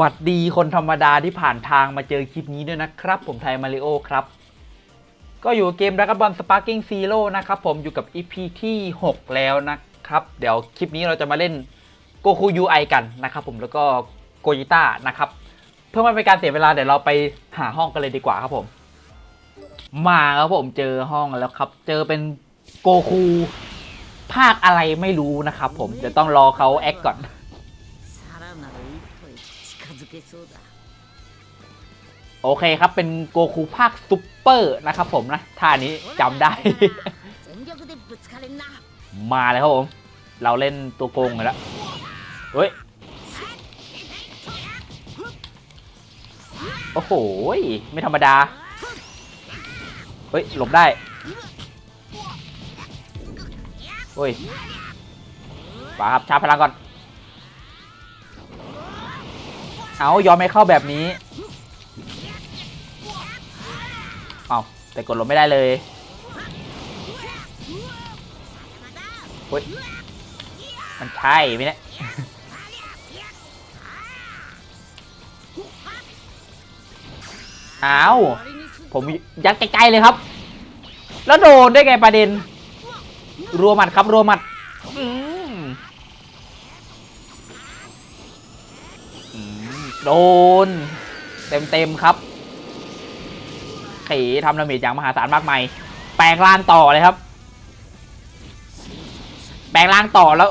หวัดดีคนธรรมดาที่ผ่านทางมาเจอคลิปนี้ด้วยนะครับ ผมไทยมาริโอครับ ก็อยู่เกมรักบอลสปาร์กิ้งซีโร่นะครับผมอยู่กับ EP ที่ 6 แล้วนะครับ เดี๋ยวคลิปนี้เราจะมาเล่นโกคูยูไอกันนะครับผมแล้วก็โกยิต้านะครับ เพื่อไม่เป็นการเสียเวลา เดี๋ยวเราไปหาห้องกันเลยดีกว่าครับผม มาครับผมเจอห้องแล้วครับ เจอเป็นโกคูภาคอะไรไม่รู้นะครับผมเดี๋ยวต้องรอเขาแอคก่อน けそうだ โอเคครับ เป็นโกคูภาคซุปเปอร์นะครับผมนะท่านี้จำได้ 全力でぶつかれんな มาเลยครับผม เราเล่นตัวโกงกันแล้วเฮ้ย โอ้โห ไม่ธรรมดา เฮ้ย หลบได้เฮ้ยป่าครับชาร์จพลังก่อน เอายอมไม่เข้าแบบนี้ เอาแต่กดลงไม่ได้เลยเฮ้ยมันใช่ไหมเนี่ยอ้าวผมยัดใกล้ๆเลยครับ แล้วโดนได้ไงประเด็นรัวหมัดครับรัวหมัดอืมอืม โดน เต็มๆครับขีทำดาเมจอย่างมหาศาลมากมายแปลงร่างต่อเลยครับ แปลงร่างต่อแล้ว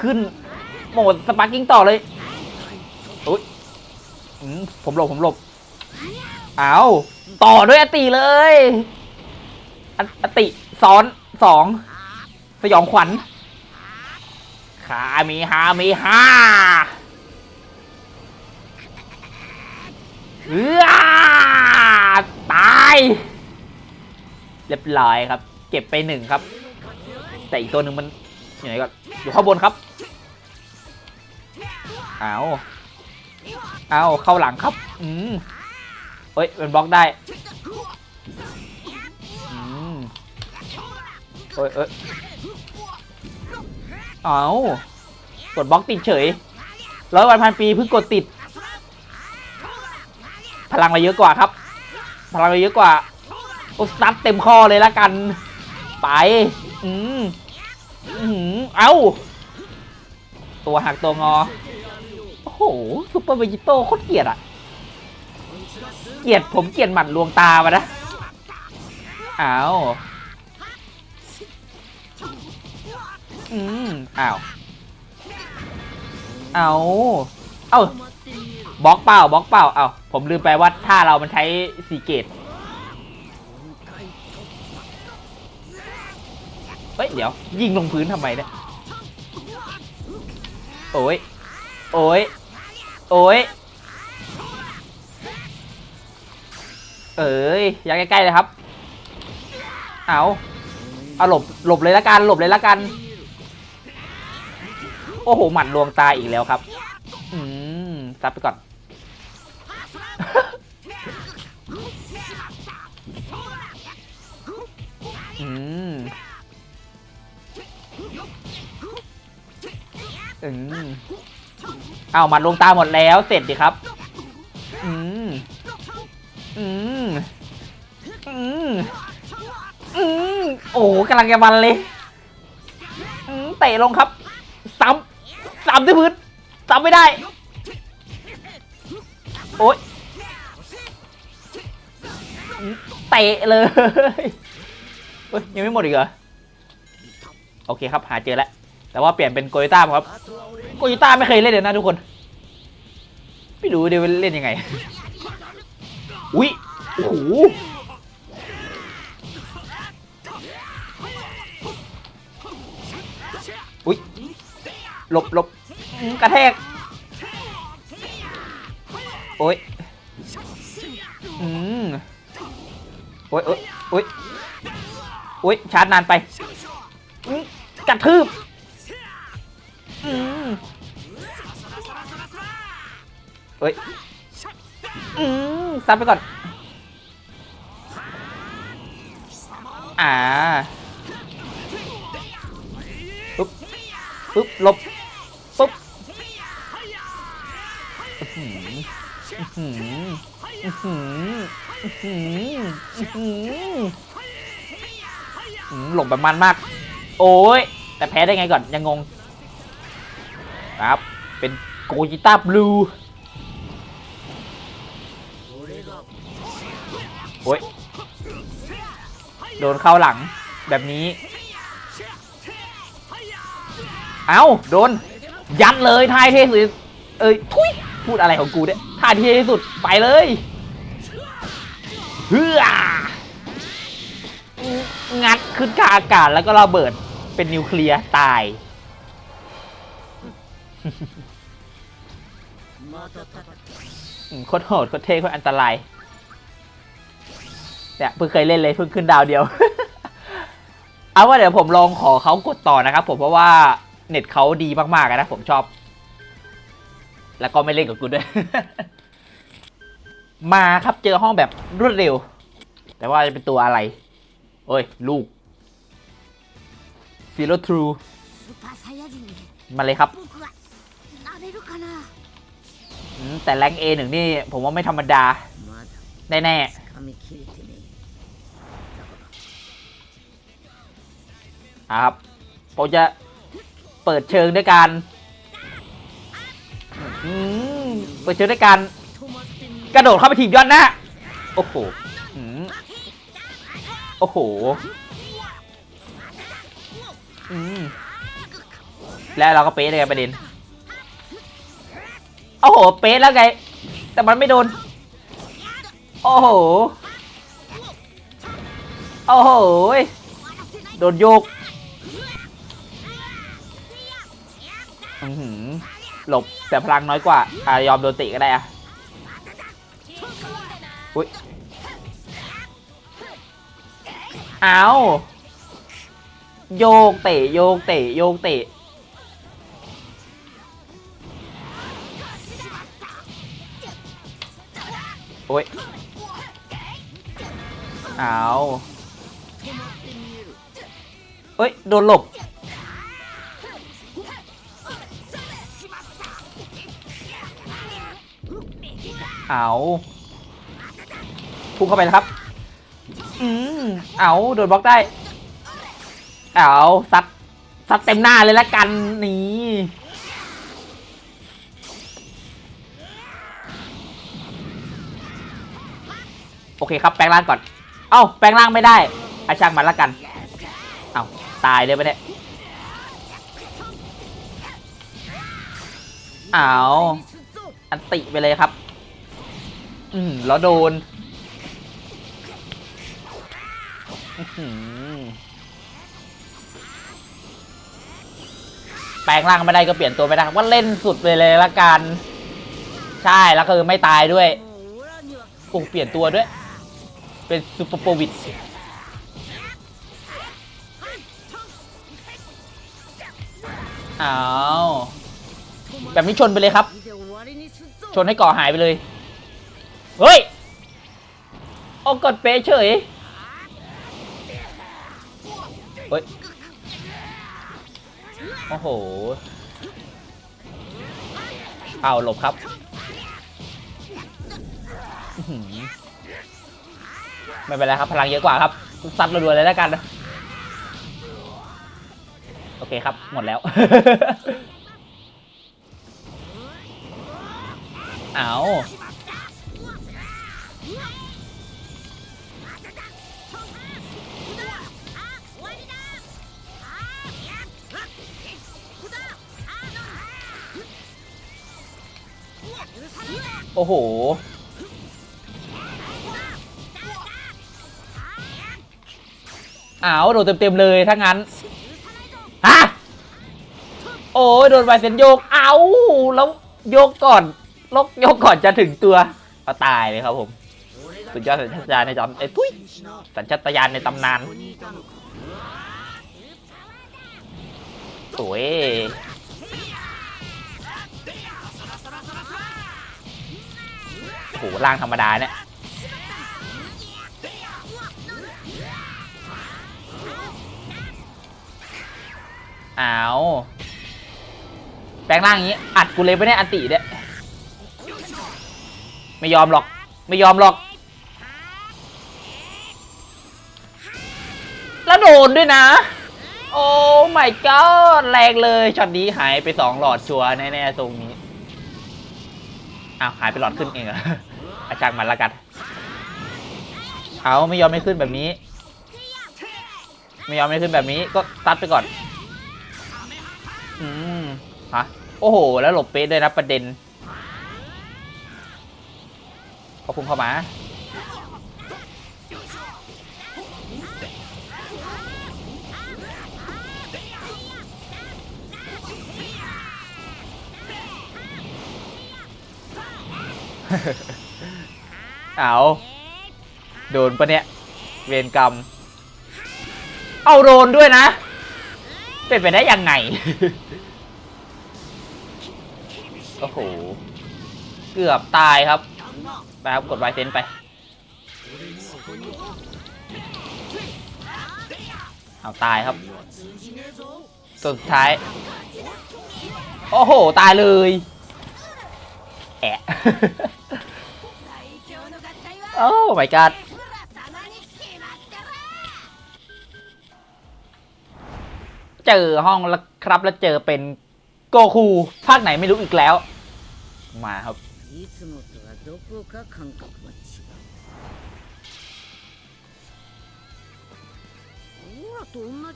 ขึ้นโหมดสปาร์กิ้งต่อเลยอุ้ยผมหลบผมหลบเอาต่อด้วยอติเลยออติซ้อนสองสยองขวัญขามีฮามีฮา เออตาย เรียบร้อยครับ เก็บไปหนึ่งครับ แต่อีกตัวหนึ่งมันอยู่ไหนก่อนอยู่ข้างบนครับ เอาเอาเข้าหลังครับ อืมเฮ้ยมันบล็อกได้ อืมเอ้ยเอ้ยเอากดบล็อกติดเฉยร้อยวันพันปีเพิ่งกดติด พลังเราเยอะกว่าครับ พลังเราเยอะกว่าโอ้ซัดเต็มข้อเลยละกัน ไป อืมอืมเอ้า ตัวหักตัวงอ โอ้โหซุปเปอร์เวจิโต้โคตรเกลียดอะเกลียดผมเกลียดหมัดลวงตามานะอ้าวอืมอ้าว เอา เอ้า บล็อกเปล่าบล็อกเปล่าเอ้าผมลืมไปว่าถ้าเรามันใช้สีเกตเฮ้ยเดี๋ยว ยิงลงพื้นทำไมเนี่ยโอ้ยโอ้ยโอ้ยเอ้ยอยังใกล้ๆเลยครับ เอาเอาหลบหลบเลยละกันหลบเลยละกัน โอ้โหหมัดลวงตาอีกแล้วครับ อืมซับไปก่อน อืมอืมเอาหมัดลงตาหมดแล้วเสร็จดิครับ อืม อืม อืม อืม โอ้โหกำลังจะมันเลยอืมเตะลงครับ ซ้ำ ซ้ำที่พื้น ซ้ำไม่ได้ โอ๊ย เตะเลย ฮ้ยยังไม่หมดอีกเหรอโอเคครับหาเจอแล้วแต่ว่าเปลี่ยนเป็นโกยต้าครับโกยต้าไม่เคยเล่นเลยนะทุกคนไม่รู้เดี๋ยวเล่นยังไงอุ้ยโอ้โหอุ้ยหลบหลบกระแทกโอ้ยอืมโอ้ยโอ้ยโอ้ย อุ้ยชาร์จนานไปกระทืบอืมเฮ้ยอืมซับไปก่อน อ่าปุ๊บปุ๊บลบปุ๊บอื้อหือหืมอืมอืมอืม อื้อหืมหลบแบบมันมาก โอ้ย แต่แพ้ได้ไงก่อน ยังงง ครับ เป็นโกจิต้าบลูโอ้ย โดนเข้าหลังแบบนี้ เอ้าโดน ยัดเลยทายเท่สุดเอ้ย ทุย พูดอะไรของกูเนี่ยทาที่เท่ที่สุด ไปเลยเฮือ งัดขึ้นกลางอากาศแล้วก็ระเบิดเป็นนิวเคลียร์ตาย โคตรโหดโคตรเท่โคตรอันตรายเนี่ยเพิ่งเคยเล่นเลยเพิ่งขึ้นดาวเดียว เอาว่าเดี๋ยวผมลองขอเขากดต่อนะครับผมเพราะว่าเน็ตเขาดีมากๆนะผมชอบ แล้วก็ไม่เล่นกับกูด้วย มาครับเจอห้องแบบรวดเร็ว แต่ว่าจะเป็นตัวอะไร เอ้ย ลูกฟิโลทรูมาเลยครับแต่แรงเอหนึ่งนี่ ผมว่าไม่ธรรมดา แน่แน่ครับผมจะเปิดเชิงด้วยกันเปิดเชิงด้วยกันกระโดดเข้าไปถีบยอดนะโอ้โห โอ้โห อืม แล้วเราก็เป๊ะเลยไงประเด็น โอ้โห เป๊ะแล้วไง แต่มันไม่โดน โอ้โห โอ้โห โดนโยกอือหือหลบแต่พลังน้อยกว่า อะยอมโดนติก็ได้อะ อุ้ย เอาโยกเตะโยกเตะโยกเตะโอ้ยเอาเอ้ย โดนหลบ เอาพุ่งเข้าไปนะครับ อืมเอาโดนบล็อกได้ เอาซัดซัดเต็มหน้าเลยละกันนี่โอเคครับแปลงร่างก่อน เอ้าแปลงร่างไม่ได้ไอช่างมันละกัน เอาตายเลยไปเนี่ยเอาอันติไปเลยครับ อืมแล้วโดน แปลงร่างไม่ได้ก็เปลี่ยนตัวไม่ได้ว่าเล่นสุดเลยเลยละกัน ใช่แล้วคือไม่ตายด้วยโอ้เปลี่ยนตัวด้วย เป็นซูเปอร์โปวิดเอาแบบนี้ชนไปเลยครับ ชนให้ก่อหายไปเลย เฮ้ย โอ้กดเป๊เฉย โอ้โหเอาหลบครับไม่เป็นไรครับ พลังเยอะกว่าครับซัดรัวๆเลยแล้วกันโอเคครับ หมดแล้ว เอา โอ้โห อ้าว โดนเต็มๆเลยถ้างั้นฮะโอ้ยโดนไวเซนโยก เอาแล้วโยกก่อนลกโยกก่อนจะถึงตัวก็ตายเลยครับผม สุดยอดสัญชาตญาณในจอมไอ้ทุยสัญชาตญาณในตำนานสวย โหร่างธรรมดาเนี่ยเอาแปลงร่างอย่างนี้ อัดกูเลยไม่ได้อันติเนี่ยไม่ยอมหรอก ไม่ยอมหรอก แล้วโดนด้วยนะ โอ้ my god แรงเลยช็อตนี้หายไปสองหลอดชัวร์แน่ๆตรงนี้ อ้าวหายไปหลอดขึ้นเองเหรออาจารย์มันละกัน เอาไม่ยอมไม่ขึ้นแบบนี้ ไม่ยอมไม่ขึ้นแบบนี้ก็ตัดไปก่อน อืมฮะโอ้โห แล้วหลบเป๊ะด้วยนะประเด็น ขอบคุณเข้ามา เอาโดนปะเนี่ย เวรกรรม เอาโดนด้วยนะ เป็นไปได้ยังไง โอ้โห เกือบตายครับไปครับกดไวเซนไป เอาตายครับตัวสุดท้าย โอ้โห ตายเลย แอะโอ้ my god เจอห้องแล้วครับแล้วเจอเป็นโกคูภาคไหนไม่รู้อีกแล้ว มาครับ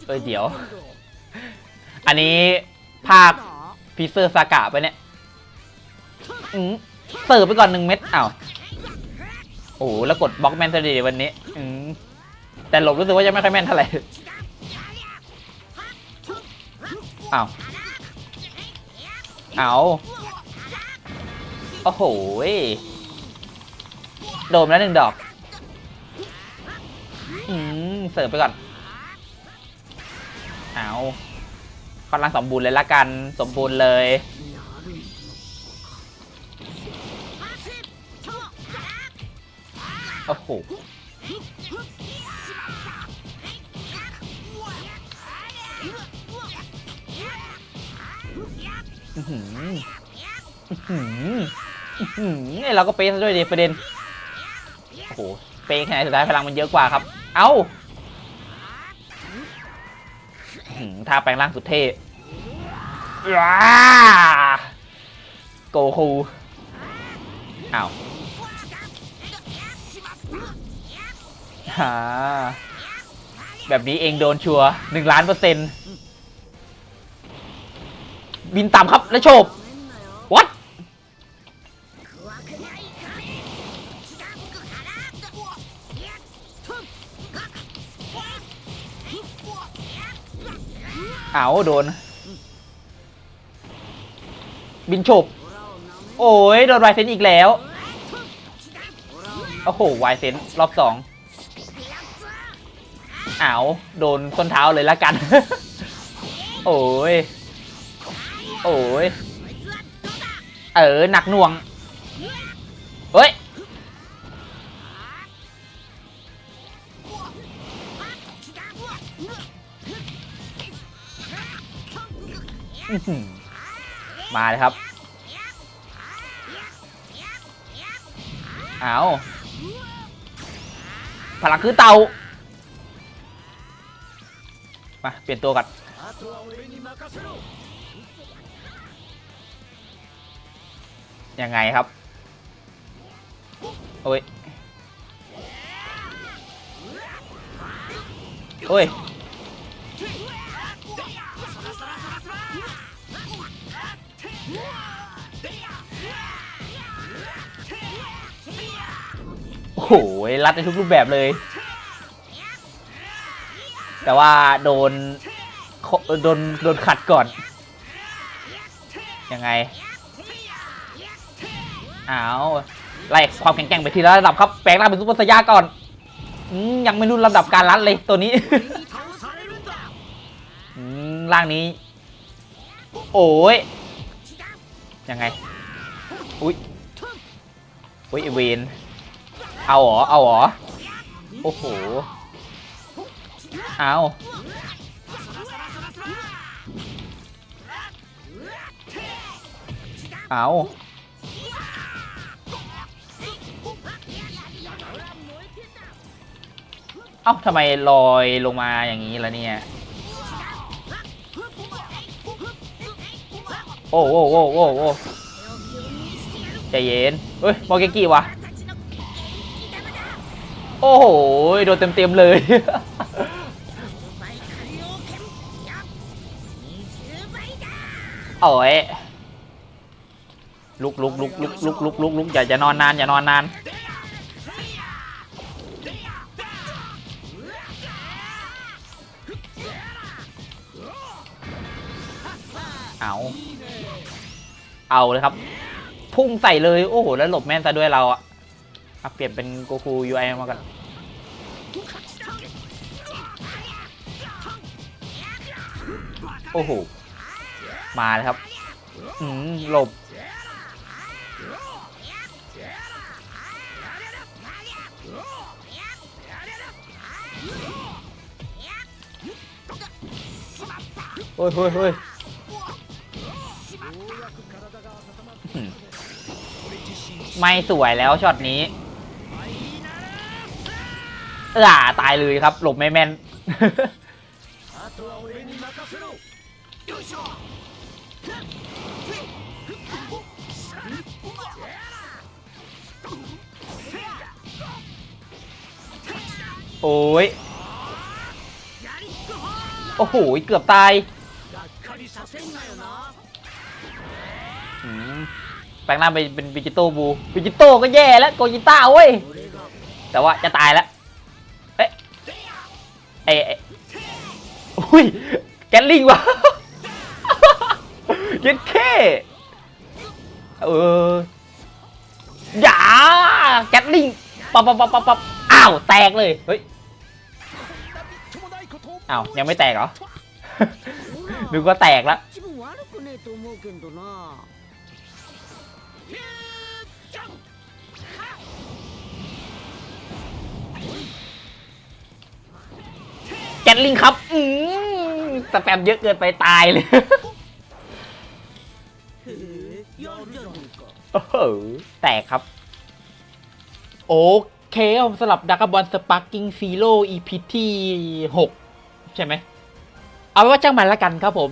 เออเดี๋ยว อันนี้ภาคพีเซอร์ซากะไปเนี่ย อืมเสิร์ฟไปก่อนหนึ่งเม็ดอ้าวโอ้โหแล้วกดบล็อกแมนซะดีวันนี้อืมแต่หลบรู้สึกว่าจะไม่ค่อยแม่นเท่าไหร่อ้าวเอาโอ้โหโดนแล้วหนึ่งดอก อืม เสิร์ฟไปก่อน เอากำลังสมบูรณ์เลยละกัน สมบูรณ์เลย อ้โหอื้อหืออื้อหืออื้อหือไอ้เราก็เป๊ะซะด้วยดิประเด็น โอ้โห เป๊ะแค่ไหนสุดท้ายพลังมันเยอะกว่าครับ เอ้าอื้อหือท่าแปลงร่างสุดเท่ว้าโกคูอ้าว แบบนี้เองโดนชัวหนึ่งล้านเปอร์เซ็นต์บินต่ำครับแล้วโฉบวัดเอาโดน บินโฉบโอ้ยโดนไวเซนอีกแล้ว โอ้โหไวเซนรอบสอง อาโดนส้นเท้าเลยละกัน โอ้ย โอ้ย เออ หนักหน่วง เฮ้ย มาเลยครับ เอาพลังคือเตา มาเปลี่ยนตัวก่อนยังไงครับ โอ้ย โอ้ย โอ้โห รัดในทุกรูปแบบเลย แต่ว่าโดนโดนโดนขัดก่อน ยังไงอ้าวไล่ความแข็งแกร่งไปทีละระดับครับ แปลงร่างเป็นซุปเปอร์สยาก่อนอยังไม่รู้ระดับการรัดเลยตัวนี้ร่างนี้ โอ้ย ยังไง อุ้ย อุ้ยอ้เวน เอาหรอ เอาหรอ โอ้โห เอาเอาเอ้าทำไมลอยลงมาอย่างนี้ล่ะเนี่ย โอ้โอ้โอ้โอ้โอ้ใจเย็นเฮ้ยมอเกกี้วะโอ้โห โดนเต็มเต็มเลย โอ้ยลุกลุกลุกลุกลุกลุกลุกลุกอย่าอย่านอนนานอย่านอนนานเอาเอาเลยครับ พุ่งใส่เลย โอ้โห แล้วหลบแม่นซะด้วยเราอะอะเปลี่ยนเป็นโกคู UI มากันโอ้โห มาเลยครับอืมหลบโอ้ยเฮ้ยเฮ้ยอืมไม่สวยแล้วช็อตนี้เออตายเลยครับ หลบไม่แม่น โอ้ย โอ้โห เกือบตายแปลงร่างเป็นเป็นบิจิโตบูบิจิโตก็แย่แล้วโกจิต้าเว้ย แต่ว่าจะตายแล้ว เอ๊ะเอ๊ะอุ้ย แกลลิงวะเย็นแค่เอออย่าแกลลิงปับปับปับปับาว แตกเลย เฮ้ยอ้าวยังไม่แตกเหรอ ดูก็แตกละแกตลิงครับ อืมสแปมเยอะเกินไปตายเลยโอ้แตกครับ โอ เคครับผมสำหรับดักบอลสปาร์กิ้งซีโร่ EP ที่6ใช่ไหม เอาไว้ว่าจ้างมันละกันครับผม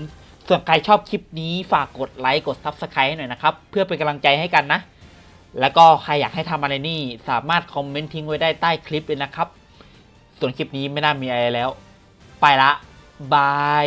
ส่วนใครชอบคลิปนี้ฝากกดไลค์กด Subscribe ให้หน่อยนะครับ เพื่อเป็นกำลังใจให้กันนะ แล้วก็ใครอยากให้ทำอะไรนี่สามารถคอมเมนต์ทิ้งไว้ได้ใต้คลิปเลยนะครับ ส่วนคลิปนี้ไม่น่ามีอะไรแล้ว ไปละบาย